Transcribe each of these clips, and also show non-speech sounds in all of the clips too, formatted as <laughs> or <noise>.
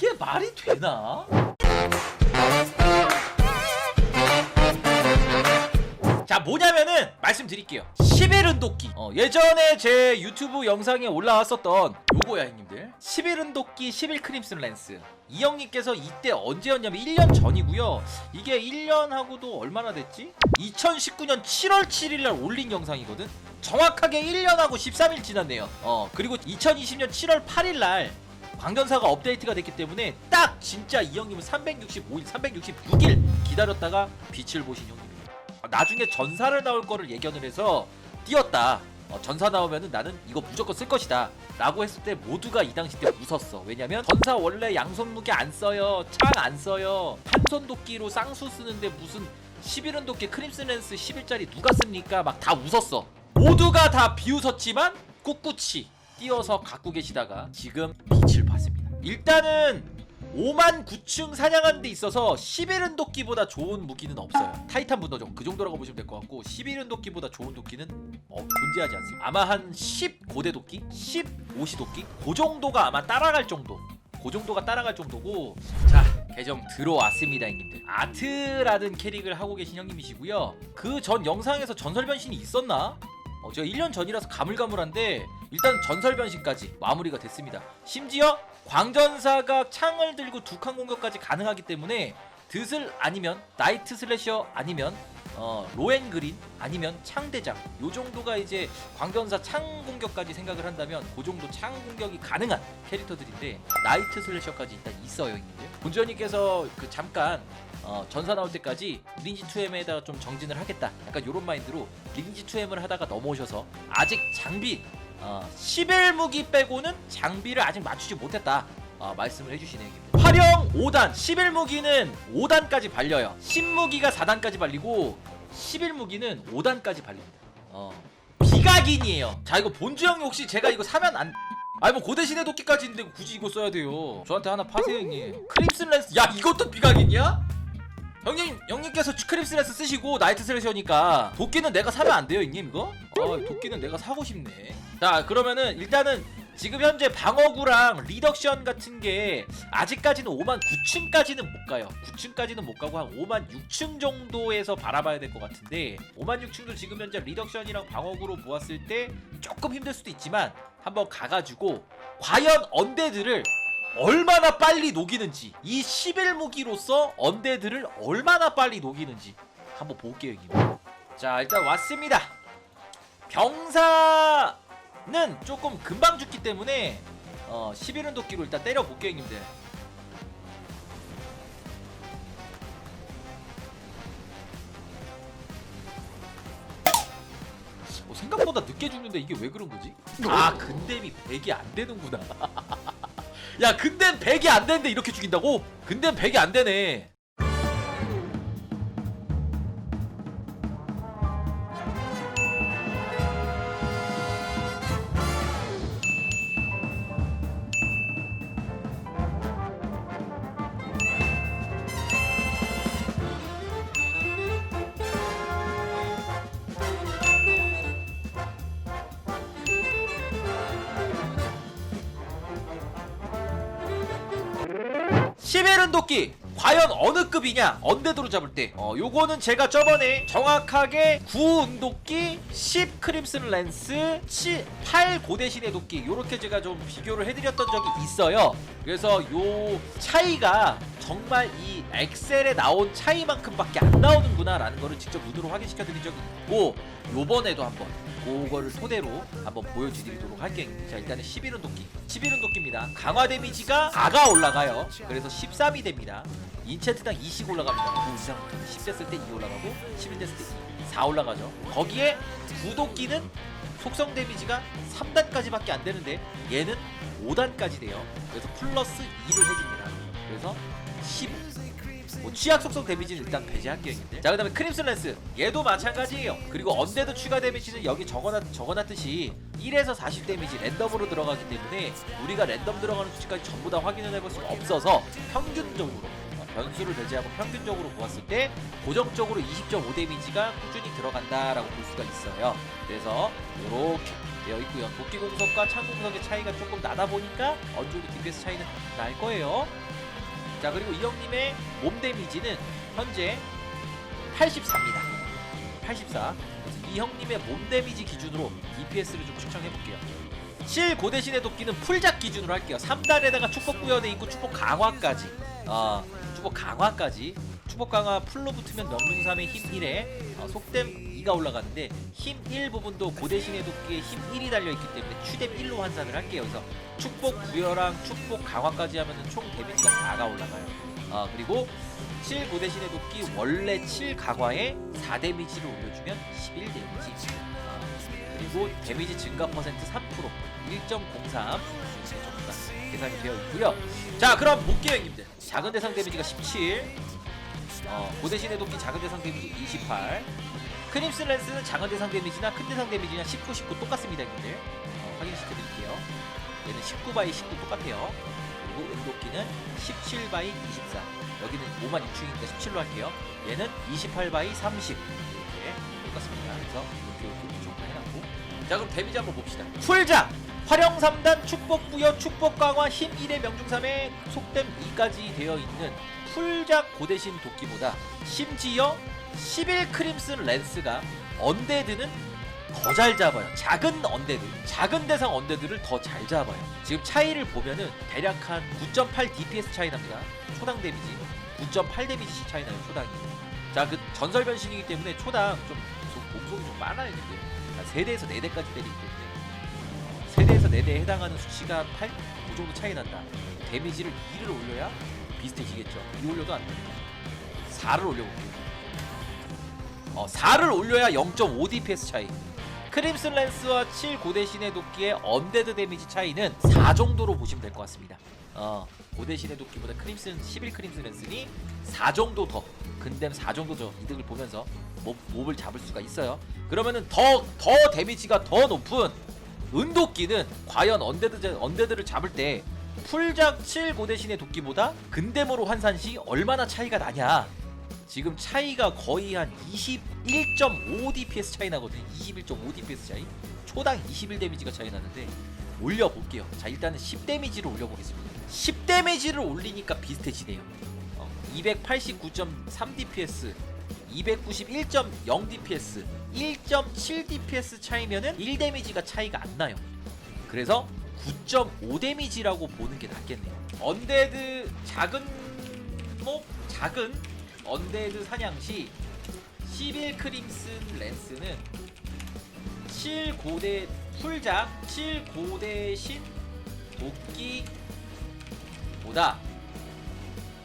이게 말이 되나? 자 뭐냐면은 말씀드릴게요. 11 은 도끼. 어, 예전에 제 유튜브 영상에 올라왔었던 요거야 형님들. 11 은 도끼 11 크림슨 렌스. 이 형님께서 이때 언제였냐면 1년 전이고요. 이게 1년하고도 얼마나 됐지? 2019년 7월 7일날 올린 영상이거든. 정확하게 1년하고 13일 지났네요. 어 그리고 2020년 7월 8일날 광전사가 업데이트가 됐기 때문에 딱 진짜 이 형님은 365일 366일 기다렸다가 빛을 보신 형님입니다 아, 나중에 전사를 나올 거를 예견을 해서 뛰었다. 어, 전사 나오면은 나는 이거 무조건 쓸 것이다. 라고 했을 때 모두가 이 당시 때 웃었어. 왜냐면 전사 원래 양손 무기 안 써요. 창 안 써요. 한 손 도끼로 쌍수 쓰는데 무슨 11은 도끼 크림슨 랜스 11짜리 누가 씁니까? 막 다 웃었어. 모두가 다 비웃었지만 꿋꿋이 뛰어서 갖고 계시다가 지금 빛을 봤습니다. 일단은 5만 9층 사냥하는 데 있어서 11은 도끼보다 좋은 무기는 없어요. 타이탄 분노정 그 정도라고 보시면 될 것 같고 11은 도끼보다 좋은 도끼는 어, 존재하지 않습니다. 아마 한 10 고대 도끼, 10 오시 도끼 그 정도가 아마 따라갈 정도. 그 정도가 따라갈 정도고 자 계정 들어왔습니다 형님들 아트라는 캐릭을 하고 계신 형님이시고요 그 전 영상에서 전설 변신이 있었나? 어, 제가 1년 전이라서 가물가물한데 일단 전설 변신까지 마무리가 됐습니다. 심지어 광전사가 창을 들고 두 칸 공격까지 가능하기 때문에 드슬 아니면 나이트 슬래셔 아니면 어, 로엔 그린 아니면 창대장 요 정도가 이제 광전사 창 공격까지 생각을 한다면 그 정도 창 공격이 가능한 캐릭터들인데 나이트 슬래셔까지 일단 있어요 형님들 본주연님께서 그 잠깐 어, 전사 나올 때까지 리니지 2M에다가 좀 정진을 하겠다 약간 요런 마인드로 리니지 2M을 하다가 넘어오셔서 아직 장비 어, 11 무기 빼고는 장비를 아직 맞추지 못했다. 어, 말씀을 해주시네요 형님들. 활용 5단. 11 무기는 5단까지 발려요. 10 무기가 4단까지 발리고 11 무기는 5단까지 발립니다. 어. 비각인이에요. 자 이거 본주 형님 혹시 제가 이거 사면 안 아니 뭐 고대 시대 도끼까지 있는데 굳이 이거 써야 돼요. 저한테 하나 파세요 형님. 크림슨 랜스. 야 이것도 비각인이야? 형님 형님께서 크림슨 랜스 쓰시고 나이트 슬래셔니까 도끼는 내가 사면 안 돼요 형님 이거? 어 도끼는 내가 사고 싶네 자 그러면은 일단은 지금 현재 방어구랑 리덕션 같은 게 아직까지는 5만 9층까지는 못 가요. 9층까지는 못 가고 한 5만 6층 정도에서 바라봐야 될 것 같은데 5만 6층도 지금 현재 리덕션이랑 방어구로 모았을 때 조금 힘들 수도 있지만 한번 가가지고 과연 언데드를 얼마나 빨리 녹이는지 이 11무기로서 언데드를 얼마나 빨리 녹이는지 한번 볼게요 형님. 자 일단 왔습니다. 병사는 조금 금방 죽기 때문에 어 11은 도끼로 일단 때려 볼게요 형님들 어, 생각보다 늦게 죽는데 이게 왜 그런 거지? 아 근댐이 100이 안 되는구나 <laughs> 야 근댐 100이 안 되는데 이렇게 죽인다고? 근댐 100이 안 되네 시베른 도끼 과연 어느 급이냐? 언데드로 잡을 때. 어, 요거는 제가 저번에 정확하게 9 운도끼 10 크림슨 랜스 7, 8 고대신의 도끼. 요렇게 제가 좀 비교를 해드렸던 적이 있어요. 그래서 요 차이가 정말 이 엑셀에 나온 차이만큼밖에 안 나오는구나 라는 거를 직접 눈으로 확인시켜 드린 적이 있고 요번에도 한번 그거를 토대로 한번 보여드리도록 할게요. 자 일단은 11은 도끼. 11은 도끼입니다. 강화 데미지가 4가 올라가요. 그래서 13이 됩니다. 인챈트당 2씩 올라갑니다. 9 이상부터 10 됐을 때 2 올라가고 11 됐을 때 2, 4 올라가죠. 거기에 구도끼는 속성 데미지가 3단까지밖에 안 되는데 얘는 5단까지 돼요. 그래서 플러스 2를 해줍니다. 그래서 15 뭐 취약 속성 데미지는 일단 배제할게요 형님들 자 그다음에 크림슨 랜스 얘도 마찬가지예요 그리고 언데드 추가 데미지는 여기 적어놨, 적어놨듯이 1에서 40 데미지 랜덤으로 들어가기 때문에 우리가 랜덤 들어가는 수치까지 전부 다 확인을 해볼 수가 없어서 평균적으로 어, 변수를 배제하고 평균적으로 보았을 때 고정적으로 20.5 데미지가 꾸준히 들어간다라고 볼 수가 있어요 그래서 이렇게 되어 있고요. 도끼 공속과 창 공속의 차이가 조금 나다 보니까 정도 DPS 차이는 날 거예요. 자 그리고 이 형님의 몸 데미지는 현재 84입니다. 84. 그래서 이 형님의 몸 데미지 기준으로 DPS를 좀 측정해 볼게요. 7 고대신의 도끼는 풀작 기준으로 할게요. 3단에다가 축복 부여돼 있고 축복 강화까지. 아 축복 강화까지. 축복 강화 풀로 붙으면 명중삼의 힘 1에 어, 속댐 2가 올라가는데 힘 1 부분도 고대신의 도끼에 힘 1이 달려있기 때문에 추뎀 1로 환산을 할게요. 그래서 축복 부여랑 축복 강화까지 하면은 총 데미지가 4가 올라가요. 아 그리고 7 고대신의 도끼 원래 7 강화에 4 데미지를 올려주면 11 데미지. 아, 그리고 데미지 증가 퍼센트 3% 1.03 다 계산이 되어 있고요. 자 그럼 볼게요 형님들. 작은 대상 데미지가 17. 어, 고대신의 도끼 작은 대상 데미지 28. 크림슨 랜스는 작은 대상 데미지나 큰 대상 데미지나 19, 19 똑같습니다 형님들. 어, 확인시켜드릴게요. 얘는 19 바이 19 똑같아요. 그리고 은도끼는 17 바이 24. 여기는 5만 6충이니까 17로 할게요. 얘는 28 바이 30. 이렇게 똑같습니다. 그래서 이렇게 이렇게 정리해놨고. 자 그럼 데미지 한번 봅시다. 풀작! 활용 3단 축복 부여 축복 강화 힘 1의 명중 3의 속댐 2까지 되어 있는 풀작 고대신 도끼보다 심지어 11 크림슨 랜스가 언데드는 더 잘 잡아요. 작은 언데드, 작은 대상 언데드를 더 잘 잡아요. 지금 차이를 보면은 대략 한 9.8 DPS 차이 납니다. 초당 데미지 9.8 데미지 차이 나요. 초당이. 자, 그 전설 변신이기 때문에 초당 좀 소- 공속이 좀 많아요. 근데 한 3대에서 4대까지 때리기 때문에 3대에서 4대에 해당하는 수치가 8? 그 정도 차이 난다. 데미지를 2를 올려야 비슷해지겠죠. 2 올려도 안 됩니다. 4를 올려볼게요. 어, 4를 올려야 0.5 DPS 차이. 크림슨 랜스와 7 고대신의 도끼의 언데드 데미지 차이는 4 정도로 보시면 될 것 같습니다. 어, 고대신의 도끼보다 크림슨 11 크림슨 랜스니 4 정도 더 근댐 4 정도 더 이득을 보면서 몹, 몹을 잡을 수가 있어요. 그러면은 더 더 데미지가 더 높은 은도끼는 과연 언데드 언데드를 잡을 때 풀작 7 고대신의 도끼보다 근댐으로 환산 시 얼마나 차이가 나냐? 지금 차이가 거의 한 21.5 DPS 차이 나거든요. 21.5 DPS 차이. 초당 21 데미지가 차이 나는데 올려 볼게요. 자, 일단은 10 데미지를 올려 보겠습니다. 10 데미지를 올리니까 비슷해지네요. 어, 289.3 DPS, 291.0 DPS, 1.7 DPS 차이면은 1 데미지가 차이가 안 나요. 그래서 9.5 데미지라고 보는 게 낫겠네요. 언데드 작은 뭐 작은 언데드 사냥 시 11 크림슨 랜스는 7 고대 풀작 7 고대 신 도끼보다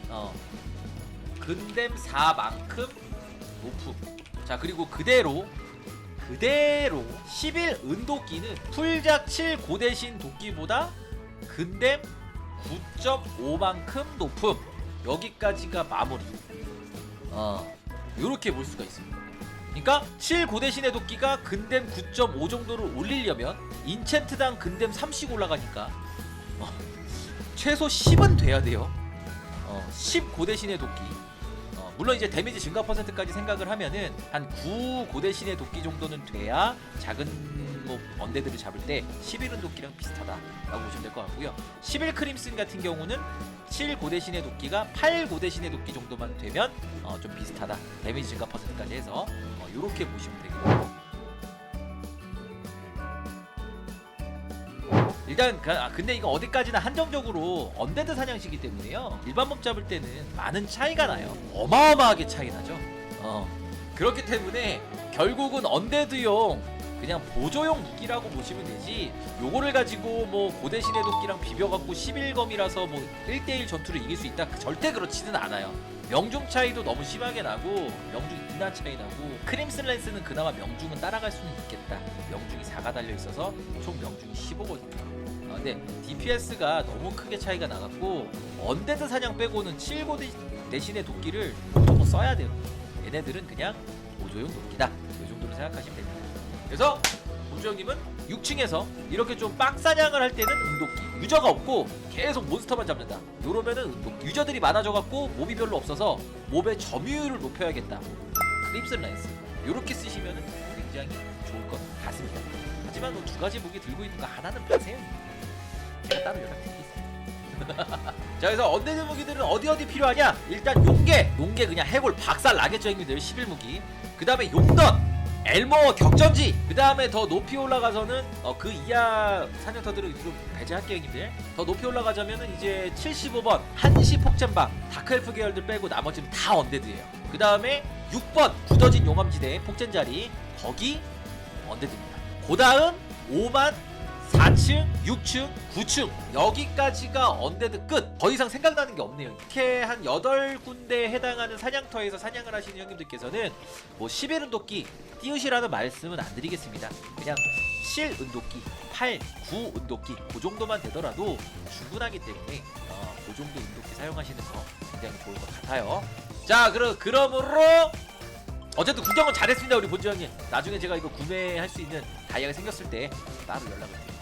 어 근댐 4만큼 높음 자 그리고 그대로 그대로 11 은도끼는 풀작 7 고대신 도끼보다 근댐 9.5만큼 높음. 여기까지가 마무리. 어 요렇게 볼 수가 있습니다. 그러니까 7 고대신의 도끼가 근댐 9.5 정도를 올리려면 인챈트당 근댐 30 올라가니까 어, 최소 10은 돼야 돼요. 어, 10 고대신의 도끼. 어, 물론 이제 데미지 증가 퍼센트까지 생각을 하면은 한 9 고대 신의 도끼 정도는 돼야 작은 뭐 언데드를 잡을 때 11은 도끼랑 비슷하다라고 보시면 될 것 같고요. 11 크림슨 같은 경우는 7 고대신의 도끼가 8 고대신의 도끼 정도만 되면 어, 좀 비슷하다. 데미지 증가 퍼센트까지 해서 어, 이렇게 보시면 되겠고요. 일단 그, 아, 근데 이거 어디까지나 한정적으로 언데드 사냥시기 때문에요. 일반 몹 잡을 때는 많은 차이가 나요. 어마어마하게 차이 나죠. 어. 그렇기 때문에 결국은 언데드용 그냥 보조용 무기라고 보시면 되지 요거를 가지고 뭐 고대 신의 도끼랑 비벼갖고 11검이라서 뭐 1대1 전투를 이길 수 있다 절대 그렇지는 않아요 명중 차이도 너무 심하게 나고 명중 인하 차이 나고 크림슨 랜스는 그나마 명중은 따라갈 수는 있겠다 명중이 4가 달려있어서 총 명중이 15거든요 아, 근데 DPS가 너무 크게 차이가 나갖고 언데드 사냥 빼고는 7고 대신의 도끼를 무조건 써야 돼요. 얘네들은 그냥 보조용 도끼다. 이 정도로 생각하시면 됩니다. 그래서 보조 형님은 6층에서 이렇게 좀 빡사냥을 할 때는 은도끼 유저가 없고 계속 몬스터만 잡는다. 요러면은 은도끼 유저들이 많아져갖고 몹이 별로 없어서 몹의 점유율을 높여야겠다. 크립슨 랜스 이렇게 쓰시면은 굉장히 좋을 것 같습니다. 하지만 뭐두 가지 무기 들고 있는 거 하나는 파세요. 제가 따로 연락드리겠습니다. <laughs> 자 그래서 언데드 무기들은 어디 어디 필요하냐? 일단 용계, 용계 그냥 해골 박살 나겠죠 형님들 11무기. 그 다음에 용던, 엘모 격전지. 그 다음에 더 높이 올라가서는 어, 그 이하 사냥터들을 좀 배제할게요 형님들. 더 높이 올라가자면은 이제 75번 한시 폭젠방 다크엘프 계열들 빼고 나머지는 다 언데드예요. 그 다음에 6번 굳어진 용암지대 폭젠자리 거기 언데드입니다. 그 다음 5만 4층, 6층, 9층 여기까지가 언데드 끝. 더 이상 생각나는 게 없네요. 이렇게 한 8군데에 해당하는 사냥터에서 사냥을 하시는 형님들께서는 뭐 11은 도끼 띄우시라는 말씀은 안 드리겠습니다. 그냥 7 은도끼, 8, 9 은도끼 그 정도만 되더라도 충분하기 때문에 어, 그 정도 은도끼 사용하시는 거 굉장히 좋을 것 같아요. 자, 그럼 그러므로 어쨌든 구경은 잘했습니다 우리 본주 형님. 나중에 제가 이거 구매할 수 있는 다이아가 생겼을 때 따로 연락을 드릴게요.